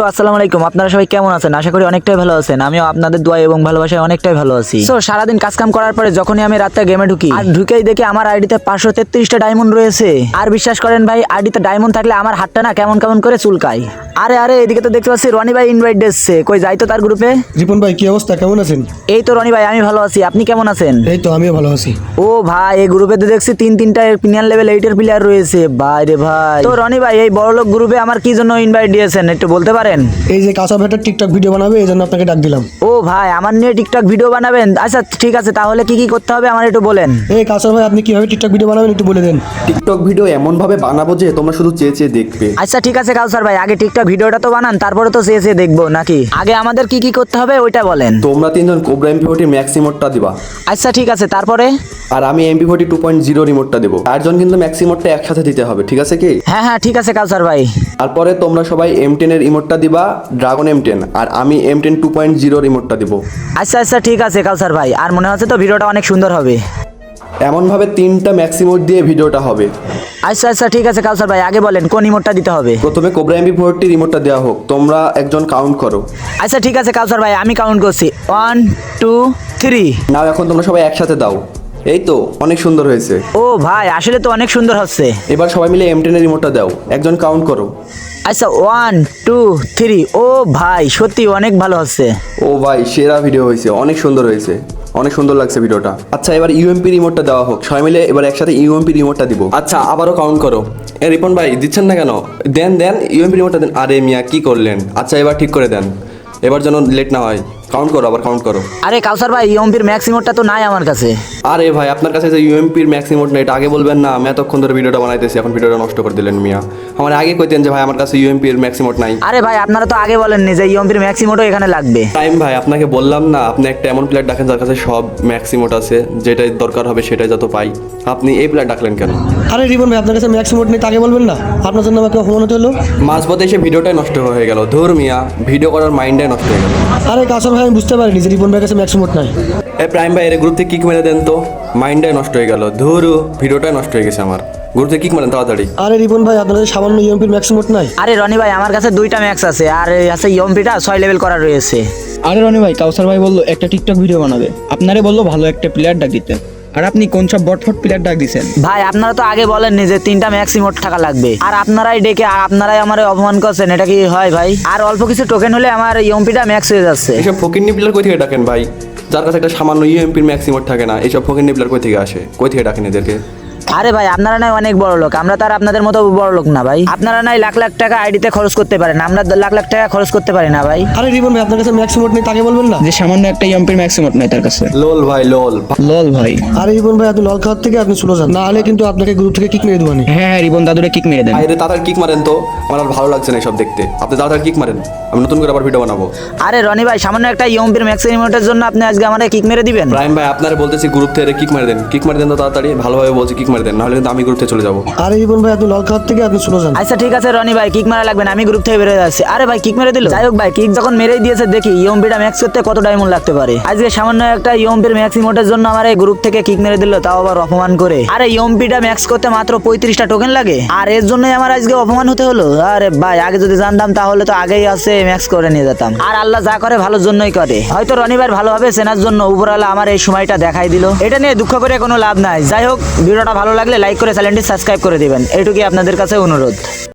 So আসসালামু আলাইকুম। আপনারা সবাই কেমন আছেন? আশা করি অনেকটাই ভালো আছেন। আমিও আপনাদের দোয়া এবং ভালোবাসায় অনেকটাই ভালো আছি। সো সারাদিন কাজ কাম করার পরে যখনই আমি রাতটা গেমে ঢুকি আর ঢুকেই দেখি আমার আইডিতে পাঁচশো তেত্রিশটা ডায়মন্ড রয়েছে। আর বিশ্বাস করেন ভাই আইডিতে ডায়মন্ড থাকলে আমার হাতটা না কেমন কেমন করে চুলকায়। আরে আরে এদিকে তো দেখতে পাচ্ছি রনি ভাই ইনভাইট দিচ্ছে। কই যাই তো তার গ্রুপে রিপন ভাই কি অবস্থা? কেমন আছেন? এই তো রনি ভাই আমি ভালো আছি। আপনি কেমন আছেন? এই তো আমিও ভালো আছি। ও ভাই এই গ্রুপে তো দেখছি তিন তিনটা প্রিমিয়ার লেভেল এইটের প্লেয়ার রয়েছে। ভাই রে ভাই। তো রনি ভাই এই বড়লোক গ্রুপে আমার কি জন্য ইনভাইট দিয়েছেন? একটু বলতে পারেন? এই যে কাঁচা ভেটার টিকটক ভিডিও বানাবে এই জন্য আপনাকে ডাক দিলাম। ও ভাই আমার নিয়ে টিকটক ভিডিও বানাবেন? আচ্ছা ঠিক আছে তাহলে কি কি করতে হবে আমার একটু বলেন। এই কাঁচা ভাই আপনি কীভাবে টিকটক ভিডিও বানাবেন একটু বলে দেন। টিকটক ভিডিও এমনভাবে বানাবো যে তোমরা শুধু চেয়ে চেয়ে দেখবে। আচ্ছা ঠিক আছে কাউসার ভাই আগে টিকটক ভিডিওটা তো বানান তারপরে তো চেয়ে চেয়ে দেখব নাকি? আগে আমাদের কি কি করতে হবে ওইটা বলেন। তোমরা তিনজন কোবরা এমপি ফোর্টি ম্যাক্সিমোটটা দিবা। আচ্ছা ঠিক আছে তারপরে? আর আমি MP forty two point zero রিমোটটা দেবো। চারজন কিন্তু ম্যাক্সিমোটটা একসাথে দিতে হবে ঠিক আছে কি? হ্যাঁ হ্যাঁ ঠিক আছে কাউসার ভাই। তারপরে তোমরা সবাই এম টেনের ইমোটটা দিবা ড্রাগন এম টেন আর আমি M ten two point zero রিমোটটা দিব। আচ্ছা আচ্ছা ঠিক আছে কাউসার ভাই। আর মনে হচ্ছে তো ভিডিওটা অনেক সুন্দর হবে। এমনভাবে তিনটা ম্যাক্সিমোট দিয়ে ভিডিওটা হবে। আচ্ছা আচ্ছা ঠিক আছে কাউসার ভাই আগে বলেন কোন রিমোটটা দিতে হবে? প্রথমে কোবরা এমপি ফোরটি রিমোটটা দেওয়া হোক তোমরা একজন কাউন্ট করো। আচ্ছা ঠিক আছে কাউসার ভাই আমি কাউন্ট করছি। ওয়ান টু থ্রি নাও এখন তোমরা সবাই একসাথে দাও। এই তো অনেক সুন্দর হয়েছে। ও ভাই আসলে তো অনেক সুন্দর হচ্ছে। এবার সবাই মিলে এম টেনের রিমোটটা দাও একজন কাউন্ট করো। আচ্ছা ওয়ান টু থ্রি ও ভাই, সত্যি অনেক ভালো আছে ও ভাই, সেরা ভিডিও হয়েছে, অনেক সুন্দর হয়েছে, অনেক সুন্দর লাগছে ভিডিওটা আচ্ছা এবার ইউএমপি রিমোটটা দেওয়া হোক, সবাই মিলে এবার একসাথে ইউএমপি রিমোটটা দিব। আচ্ছা আবারও কাউন্ট করো। এ, রিপন ভাই, দিচ্ছেন না কেন? দেন দেন ইউএমপি রিমোটটা দেন। আরে মিয়া, কি করলেন? আচ্ছা এবার ঠিক করে দেন। এবার যেন লেট না হয়। কাউন্ট করো আবার কাউন্ট করো। আরে কাউসার ভাই ইয়ম্পির ম্যাক্সিমোটটা তো নাই আমার কাছে। আরে ভাই আপনার কাছে যে ইউএমপির ম্যাক্সিমোট না এটা আগে বলবেন না আমি এতক্ষণ ধরে ভিডিওটা বানাইতেছি এখন ভিডিওটা নষ্ট করে দিলেন মিয়া। আমার আগে কইতেন যে ভাই আমার কাছে ইউএমপির ম্যাক্সিমোট নাই। আরে ভাই আপনারা তো আগে বলেননি যে ইয়ম্পির ম্যাক্সিমোটও এখানে লাগবে। টাইম ভাই আপনাকে বললাম না আপনি একটা এমন প্লেয়ার ডাকেন যার কাছে সব ম্যাক্সিমোট আছে যেটাই দরকার হবে সেটাই যত পাই। আপনি এই প্লেয়ার ডাকলেন কেন? আরে রিবন ভাই আপনার কাছে ম্যাক্স মোড নেই তাকে বলবেন না? আপনার জন্য আমাকে অপমান হতে হলো। মাঝপথে এসে ভিডিওটাই নষ্ট হয়ে গেল। ধর মিয়া ভিডিও করার মাইন্ডটাই নষ্ট হয়ে গেল। আরে কাঁচা ভাই আমি বুঝতে পারিনি যে রিপন ভাইয়ের কাছে ম্যাক্স মোট নাই। এ প্রাইম ভাই এর গ্রুপ থেকে কিক মেরে দেন তো। মাইন্ডটাই নষ্ট হয়ে গেল। ধরু ভিডিওটাই নষ্ট হয়ে গেছে আমার। গ্রুপ থেকে কিক মারেন তাড়াতাড়ি। আরে রিপন ভাই আপনাদের সামান্য ইএমপির ম্যাক্স মোট নাই। আরে রনি ভাই আমার কাছে দুইটা ম্যাক্স আছে। আর এই আছে ইএমপিটা ছয় লেভেল করা রয়েছে। আরে রনি ভাই কাউসার ভাই বলল একটা টিকটক ভিডিও বানাবে। আপনারে বলল ভালো একটা প্লেয়ার ডাক দিতে। আর আপনি কোন সব বটফট প্লেয়ার ডাক দিছেন? ভাই আপনারা তো আগে বলেননি যে তিনটা ম্যাক্সিমোট টাকা লাগবে। আর আপনারাই ডেকে আর আপনারাই আমার অপমান করছেন এটা কি হয় ভাই? আর অল্প কিছু টোকেন হলে আমার ইউএমপিটা ম্যাক্স হয়ে যাচ্ছে। এসব ফকিন্নি প্লেয়ার কই থেকে ডাকেন ভাই? যার কাছে একটা সামান্য ইউএমপির ম্যাক্সিমোট থাকে না এইসব ফকিন্নি প্লেয়ার কই থেকে আসে? কই থেকে ডাকেন এদেরকে? আরে ভাই আপনারা নাই অনেক বড় লোক। আমরা তো আর আপনাদের মতো বড় লোক না ভাই। আপনারা নাই লাখ লাখ টাকা আইডিতে খরচ করতে পারেন। আমরা লাখ লাখ টাকা খরচ করতে পারি না ভাই। আরে রিপন ভাই আপনার কাছে ম্যাক্স নেই তাকে বলবেন না? যে সামান্য একটা ইয়ম্পির ম্যাক্সিমট নাই তার কাছে। লোল ভাই লোল। লল ভাই। আরে রিপন ভাই আপনি লল খাওয়ার থেকে আপনি চলে যান। না হলে কিন্তু আপনাকে গ্রুপ থেকে কিক মেরে দেবানি হ্যাঁ হ্যাঁ রিবন দাদুরে কিক মেরে দেন। আরে তাড়াতাড়ি কিক মারেন তো। আমার আর ভালো লাগছে না সব দেখতে। আপনি তাড়াতাড়ি কিক মারেন। আমি নতুন করে আবার ভিডিও বানাবো। আরে রনি ভাই সামান্য একটা ইয়ম্পির ম্যাক্সিমোটের জন্য আপনি আজকে আমাদের কিক মেরে দিবেন? প্রাইম ভাই আপনারা বলতেছি গ্রুপ থেকে কিক মারে দেন। কিক মারে দেন তো তাড়াতাড়ি। ভালোভাবে বলছি কিক মারে দেন নাহলে কিন্তু আমি গ্রুপ থেকে চলে যাব। আরে ভাই আপনি লল খাওয়ার থেকে আপনি চলে যান। আচ্ছা ঠিক আছে রনি ভাই কিক মারা লাগবে না আমি গ্রুপ থেকে বেরোয় যাচ্ছি। আরে ভাই কিক মেরে দিল? যাই হোক ভাই কিক যখন মেরেই দিয়েছে দেখি ইয়ম্পিটা ম্যাক্স করতে কত ডায়মন্ড লাগতে পারে। আজকে সামান্য একটা ইয়ম্পির ম্যাক্সিমোটের জন্য আমার এই গ্রুপ থেকে কিক মেরে দিল তাও আবার অপমান করে। আরে ইয়ম্পিটা ম্যাক্স করতে মাত্র পঁয়ত্রিশটা টোকেন লাগে? আর এর জন্যই আমার আজকে অপমান হতে হলো? আরে ভাই আগে যদি জানতাম তাহলে তো আগেই আছে ম্যাক্স করে নিয়ে যেতাম। আর আল্লাহ যা করে ভালোর জন্যই করে। হয়তো রনি ভাই ভালোভাবে চেনার জন্য উপরওয়ালা আমার এই সময়টা দেখাই দিল। এটা নিয়ে দুঃখ করে কোনো লাভ নাই। যাই হোক ভিডিওটা ভালো লাগলে লাইক করে চ্যানেলটি সাবস্ক্রাইব করে দিবেন। এটুকুই আপনাদের কাছে অনুরোধ।